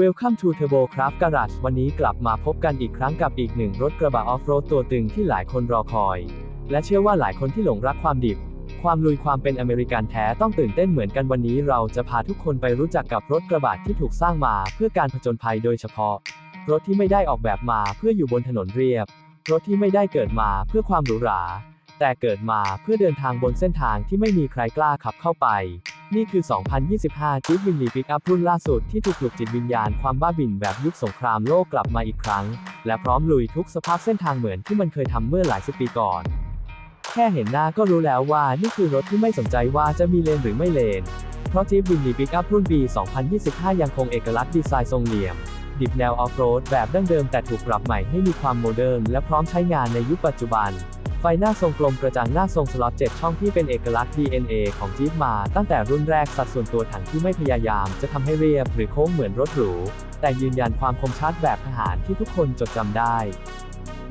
Welcome to Turbo Craft Garage วันนี้กลับมาพบกันอีกครั้งกับอีกหนึ่งรถกระบะออฟโรดตัวตึงที่หลายคนรอคอย และเชื่อว่าหลายคนที่หลงรักความดิบ ความลุยความเป็นอเมริกันแท้ต้องตื่นเต้นเหมือนกันวันนี้เราจะพาทุกคนไปรู้จักกับรถกระบะที่ถูกสร้างมาเพื่อการผจญภัยโดยเฉพาะ รถที่ไม่ได้ออกแบบมาเพื่ออยู่บนถนนเรียบ รถที่ไม่ได้เกิดมาเพื่อความหรูหรา แต่เกิดมาเพื่อเดินทางบนเส้นทางที่ไม่มีใครกล้าขับเข้าไป นี่คือ 2025 Jeep Winley Pickup รุ่นล่าสุดที่ถูกปลุกจิตวิญญาณความบ้าบิ่นแบบยุคสงครามโลกกลับมาอีกครั้ง และพร้อมลุยทุกสภาพเส้นทางเหมือนที่มันเคยทำเมื่อหลายสิบปีก่อนแค่เห็นหน้าก็รู้แล้วว่านี่คือรถที่ไม่สนใจว่าจะมีเลนหรือไม่เลน เพราะ Jeep Winley Pickup รุ่นปี 2025 ยังคงเอกลักษณ์ดีไซน์ทรงเหลี่ยม ดิบแนวออฟโรดแบบดั้งเดิมแต่ถูกปรับใหม่ให้มีความโมเดิร์นและพร้อมใช้งานในยุคปัจจุบัน ไฟหน้าทรงกลมกระจังหน้าทรงสล็อต7ช่องที่เป็นเอกลักษณ์ DNA ของจี๊ปมาตั้งแต่รุ่นแรกสัดส่วนตัวถังที่ไม่พยายามจะทำให้เรียบหรือโค้งเหมือนรถหรู แต่ยืนยันความคมชัดแบบทหารที่ทุกคนจดจำได้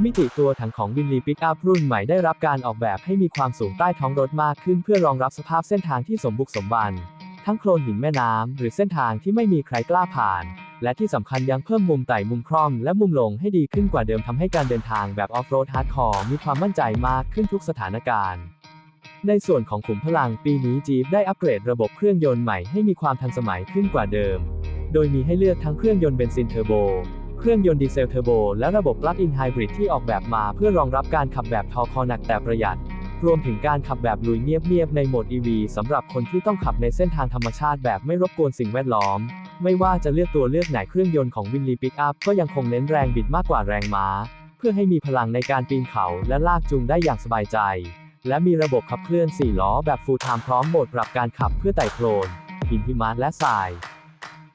มิติตัวถังของวินลีปิกอัพรุ่นใหม่ได้รับการออกแบบให้มีความสูงใต้ท้องรถมากขึ้นเพื่อรองรับสภาพเส้นทางที่สมบุกสมบัน ทั้งโคลนหินแม่น้ำหรือเส้นทางที่ไม่มีใครกล้าผ่าน และที่สำคัญยังเพิ่มมุมไต่มุมคร่อมและมุมลงให้ดีขึ้นกว่าเดิมทำให้การเดินทางแบบออฟโรดฮาร์ดคอร์มีความมั่นใจมากขึ้นทุกสถานการณ์ ในส่วนของขุมพลังปีนี้จีบได้อัปเกรดระบบเครื่องยนต์ใหม่ให้มีความทันสมัยขึ้นกว่าเดิม โดยมีให้เลือกทั้งเครื่องยนต์เบนซินเทอร์โบ เครื่องยนต์ดีเซลเทอร์โบและระบบปลั๊กอินไฮบริดที่ออกแบบมาเพื่อรองรับการขับแบบทอคอหนักแต่ประหยัด รวมถึงการขับแบบลุยเงียบๆในโหมด EV สำหรับคนที่ต้องขับในเส้นทางธรรมชาติแบบไม่รบกวนสิ่งแวดล้อม ไม่ว่าจะเลือกตัวเลือกไหนเครื่องยนต์ของวินลีปิกอัพก็ยังคงเน้นแรงบิดมากกว่าแรงม้า เพื่อให้มีพลังในการปีนเขาและลากจูงได้อย่างสบายใจ และมีระบบขับเคลื่อน 4 ล้อแบบฟูลไทม์พร้อมโหมดปรับการขับเพื่อไต่โคลนหินหิมะและทราย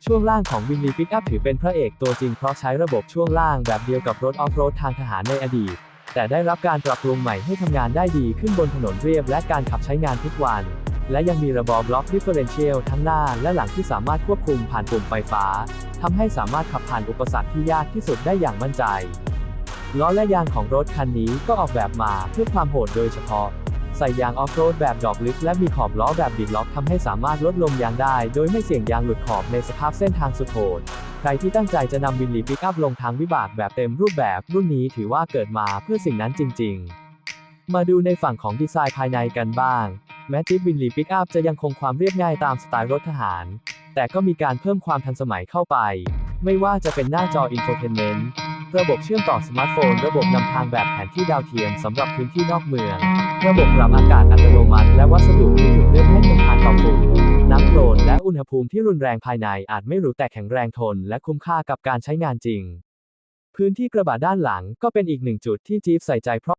ช่วงล่างของวินลีปิกอัพถือเป็นพระเอกตัวจริงเพราะใช้ระบบช่วงล่างแบบเดียวกับรถออฟโรดทางทหารในอดีต แต่ได้รับการปรับปรุงใหม่ให้ทำงานได้ดีขึ้นบนถนนเรียบและการขับใช้งานทุกวัน และยังมีระบบบล็อกดิฟเฟอเรนเชียลทั้งหน้าและหลังที่สามารถควบคุมผ่านปุ่มไฟฟ้าทำให้สามารถขับผ่านอุปสรรคที่ยากที่สุดได้อย่างมั่นใจ ล้อและยางของรถคันนี้ก็ออกแบบมาเพื่อความโหดโดยเฉพาะ ใส่ยางออฟโรดแบบดอกลึกและมีขอบล้อแบบบิดล็อกทำให้สามารถลดลมยางได้ โดยไม่เสี่ยงยางหลุดขอบในสภาพเส้นทางสุดโหด รที่ตั้งใจจะนำวินลีปิกอัพลงทางวิบากแบบเต็มรูปแบบรุ่นนี้ถือว่าเกิดมาเพื่อสิ่งนั้นจริง ๆ มาดูในฝั่งของดีไซน์ภายในกันบ้าง แม้จิ๊บวินลีปิกอัพจะยังคงความเรียบง่ายตามสไตล์รถทหาร แต่ก็มีการเพิ่มความทันสมัยเข้าไป ไม่ว่าจะเป็นหน้าจออินโฟเทนเมนต์ระบบเชื่อมต่อสมาร์ทโฟน ระบบนำทางแบบแผนที่ดาวเทียมสำหรับพื้นที่นอกเมือง ระบบปรับอากาศอัตโนมัติ และวัสดุ อุณหภูมิที่รุนแรงภายในอาจไม่หรูแต่แข็งแรงทนและคุ้มค่ากับการใช้งานจริง พื้นที่กระบะด้านหลังก็เป็นอีกหนึ่งจุดที่จี๊ปใส่ใจเพราะ